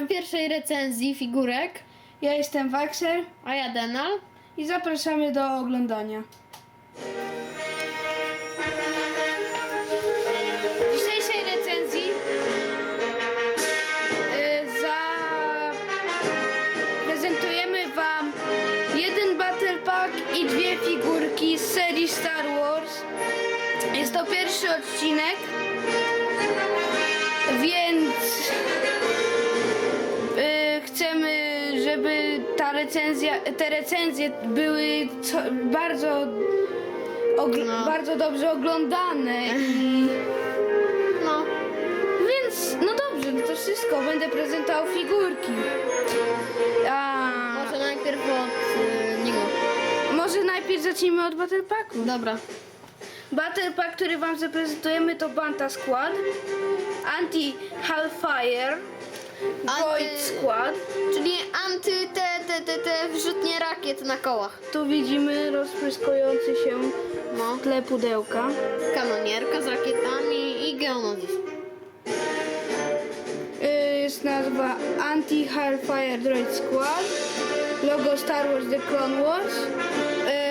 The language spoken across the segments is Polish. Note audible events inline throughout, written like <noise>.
w pierwszej recenzji figurek, Ja jestem Waxer a ja Denal. i zapraszamy do oglądania. W dzisiejszej recenzji y, za... prezentujemy Wam jeden Battle Pack i dwie figurki z serii Star Wars. Jest to pierwszy odcinek, recenzja, te recenzje były co, bardzo, ogl- No. bardzo dobrze oglądane i No, więc no dobrze, no to wszystko, będę prezentował figurki. A, może najpierw od y, niego. może najpierw zacznijmy od Battle Packu. Dobra. Battle Pack, który wam zaprezentujemy to Banta Squad, Anti Hellfire, Void Squad. Czyli anty te, te, te, te wrzutnie rakiet na kołach. Tu widzimy rozpryskujący się No. w tle pudełka. Kanonierka z rakietami i Geonosis. Y, Jest nazwa Anti Hellfire Droid Squad, logo Star Wars The Clone Wars.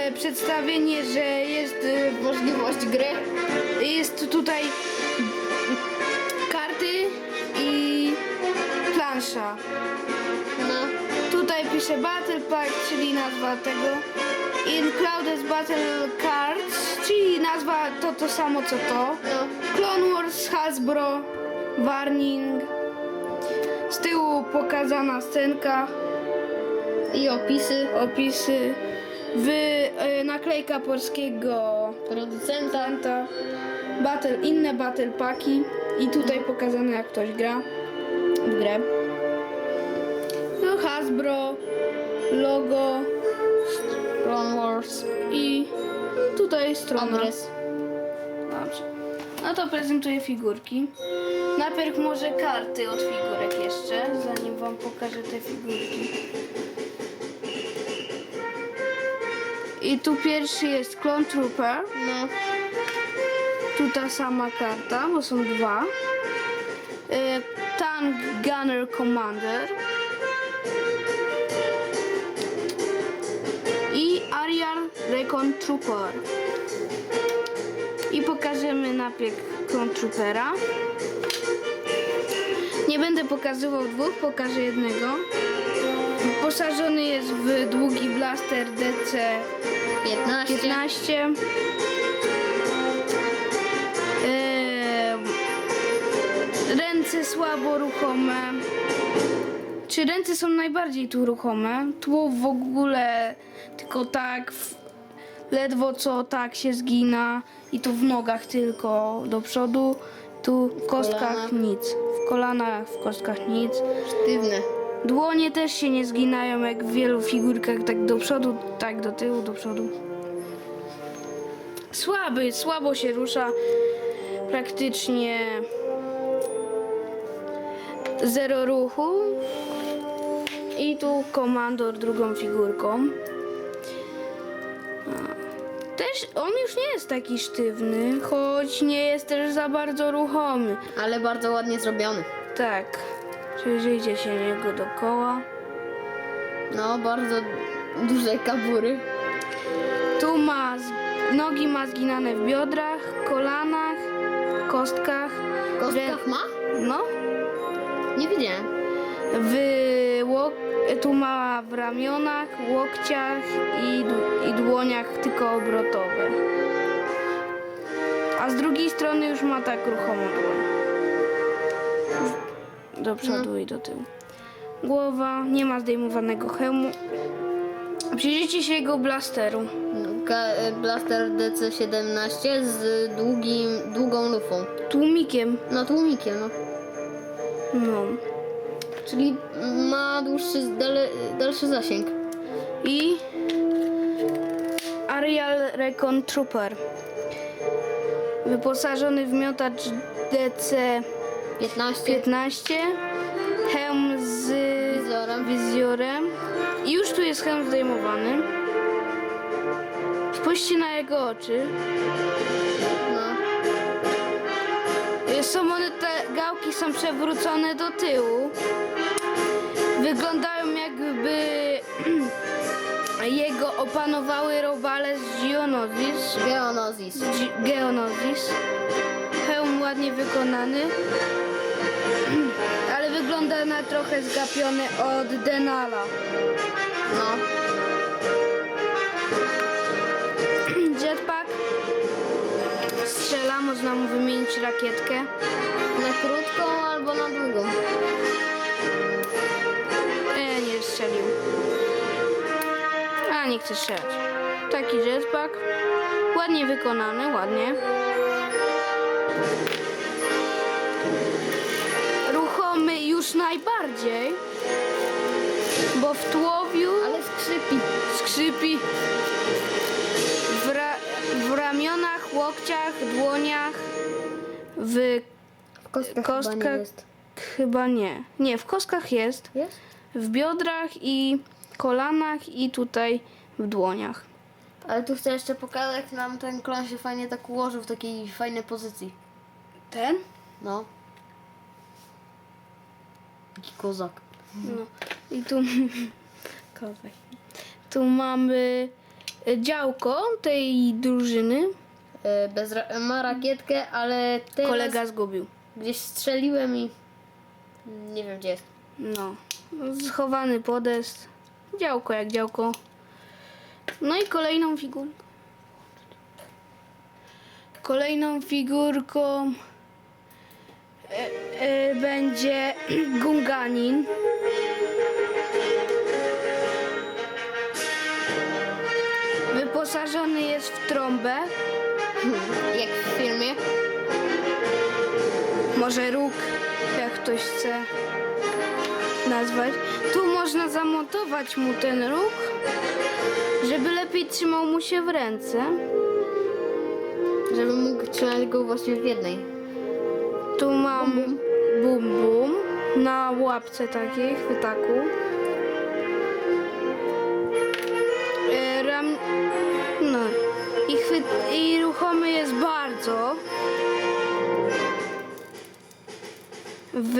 Y, Przedstawienie, że jest, y, Możliwość gry. jest tutaj karty i plansza. No. Tutaj pisze Battle Pack, czyli nazwa tego. Included Battle Cards, czyli nazwa to to samo co to. No. Clone Wars, Hasbro, Warning. Z tyłu pokazana scenka, I opisy opisy. Wy, e, naklejka polskiego producenta. Battle, inne battle paki i tutaj pokazane jak ktoś gra w grę. Hasbro, logo Clone Wars. i tutaj strona. Adres. Dobrze. No to prezentuję figurki. Najpierw może karty od figurek jeszcze, zanim wam pokażę te figurki. I tu pierwszy jest Clone Trooper. No. Tu ta sama karta, bo są dwa. E, Tank Gunner Commander. Recon Trooper. I pokażemy Clone Troopera. Nie będę pokazywał dwóch, pokażę jednego. Wyposażony jest w długi blaster DC 15. 15. Eee, ręce słabo ruchome. Czy ręce są najbardziej tu ruchome? Tu w ogóle tylko tak, w, ledwo co tak się zgina i tu w nogach tylko do przodu. Tu w kostkach nic. W kolanach, w kostkach nic. Sztywne. Dłonie też się nie zginają jak w wielu figurkach, tak do przodu, tak do tyłu, do przodu. Słaby, słabo się rusza. Praktycznie zero ruchu. I tu komandor drugą figurką. On już nie jest taki sztywny, choć nie jest też za bardzo ruchomy. Ale bardzo ładnie zrobiony. Tak, przyjrzyjcie się niego dookoła. No, bardzo duże kabury. Tu ma, z- nogi ma zginane w biodrach, kolanach, kostkach. W kostkach ma? No, Nie widziałem. w tu ma w ramionach, łokciach i, i dłoniach tylko obrotowe. A z drugiej strony już ma tak ruchomą dłoń. Do przodu i do tyłu. Głowa, nie ma zdejmowanego hełmu. Przyjrzyjcie się jego blasteru. Ka- Blaster DC-17 z długim, długą lufą. Tłumikiem. No, tłumikiem, no. No. Czyli ma dłuższy, dale, dalszy zasięg. I Arial Recon Trooper. Wyposażony w miotacz DC-15, 15. hełm z Wizorem. I już tu jest hełm zdejmowany. Spójrzcie na jego oczy. No. Są one, te gałki są przewrócone do tyłu. wyglądają jakby <clears throat> jego opanowały robale z Geonosis. Geonozis. Ge- Geonosis. Hełm ładnie wykonany. <clears throat> Ale wygląda na trochę zgapiony od Denala. No. Strzela, można mu wymienić rakietkę. Na krótką albo na długą. E, nie strzelił. A, nie chce strzelać. Taki jetpack. Ładnie wykonany, ładnie. Ruchomy już najbardziej. Bo w tułowiu Ale skrzypi. skrzypi. Ramionach, łokciach, dłoniach, w W kostkach, Kostka- chyba nie jest. chyba nie. Nie, w kostkach jest. Jest? w biodrach i kolanach i tutaj w dłoniach. Ale tu chcę jeszcze pokazać, jak nam ten klon się fajnie tak ułożył w takiej fajnej pozycji. Ten? No. Taki kozak. No. I tu <laughs> Kozak. Tu mamy działko tej drużyny. E, Bez ra- ma rakietkę, ale teraz Kolega zgubił. gdzieś strzeliłem i nie wiem gdzie jest. No. Schowany podest. Działko jak działko. No i kolejną figurką. Kolejną figurką e, e, będzie <clears throat> Gunganin. Wyposażony jest w trąbę, <laughs> Jak w filmie. może róg, jak ktoś chce nazwać. Tu można zamontować mu ten róg, żeby lepiej trzymał mu się w ręce. Żeby mógł trzymać go właśnie w jednej. Tu mam bum bum na łapce takiej chwytaku. I, ruchomy jest bardzo. W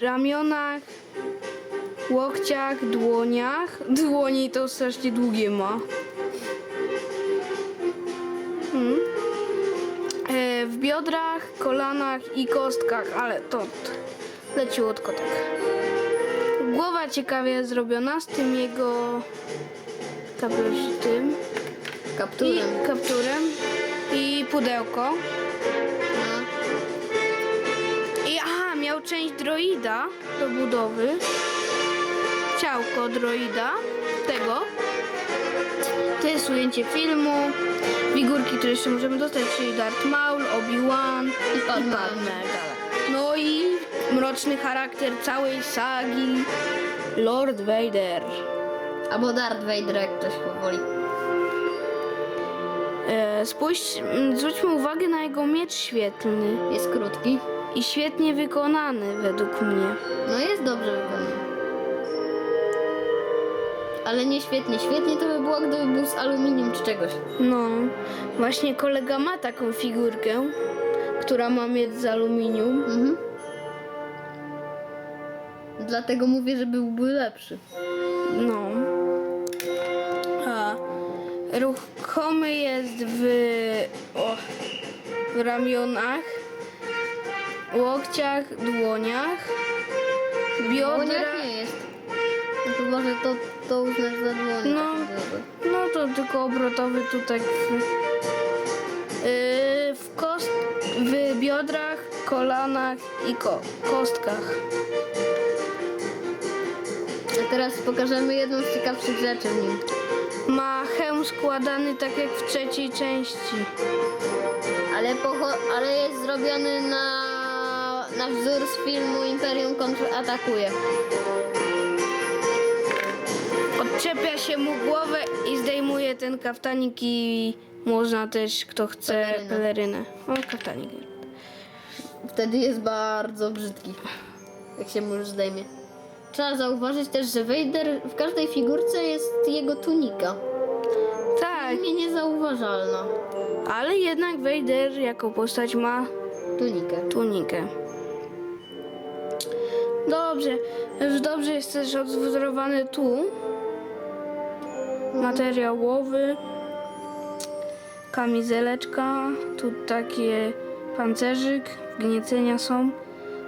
ramionach, łokciach, dłoniach. Dłoni to strasznie długie ma. Hmm. E, w biodrach, kolanach i kostkach, ale to t- leciutko tak. Głowa ciekawie zrobiona z tym jego kapelusz- tym i Kapturem. kapturem i pudełko. I aha, miał część droida do budowy. Ciałko droida tego. To jest ujęcie filmu. Figurki, które jeszcze możemy dostać, czyli Darth Maul, Obi-Wan I Padme. No i mroczny charakter całej sagi Lord Vader. Albo Darth Vader, jak ktoś powoli. Spójrz, m, zwróćmy uwagę na jego miecz świetlny Jest krótki. i świetnie wykonany według mnie. No jest dobrze wykonany. Ale nie świetnie. Świetnie to by było, gdyby był z aluminium czy czegoś. No, właśnie kolega ma taką figurkę, która ma mieć z aluminium. Mhm. Dlatego mówię, że byłby lepszy. No. A ruchomy jest w, o, w ramionach, łokciach, dłoniach, biodra. Nie jest. No chyba, że to, to uznasz za dłoń. No. tak. No to tylko obrotowy tutaj w, yy, w, kost, w biodrach, kolanach i ko, kostkach. A teraz pokażemy jedną z ciekawszych rzeczy w nim. Ma hełm składany tak jak w trzeciej części. Ale, pocho- ale jest zrobiony na, na wzór z filmu Imperium kontratakuje. Odczepia się mu głowę i zdejmuje ten kaftanik i można też, kto chce, Pelerynę. pelerynę. O, kaftanik. Wtedy jest bardzo brzydki. Jak się mu już zdejmie. Trzeba zauważyć też, że Vader w każdej figurce jest jego tunika. Tak, Nie niezauważalna. ale jednak Vader jako postać ma Tunikę. tunikę. Dobrze. Już dobrze jest też odwzorowany tu. Materiałowy. Kamizeleczka. Tu takie pancerzyk. Wgniecenia są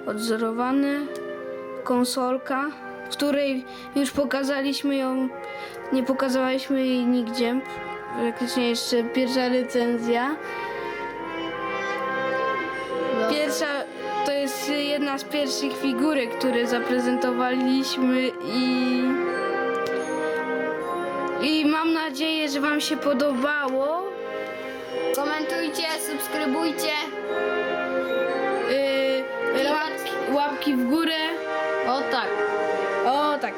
odzorowane. Konsolka, w której już pokazaliśmy ją. Nie pokazywaliśmy jej nigdzie. Praktycznie jeszcze pierwsza recenzja. No. Pierwsza to jest jedna z pierwszych figurek, które zaprezentowaliśmy i i mam nadzieję, że wam się podobało. Komentujcie, subskrybujcie. Yy, łapki, łapki w górę. Tak. O tak.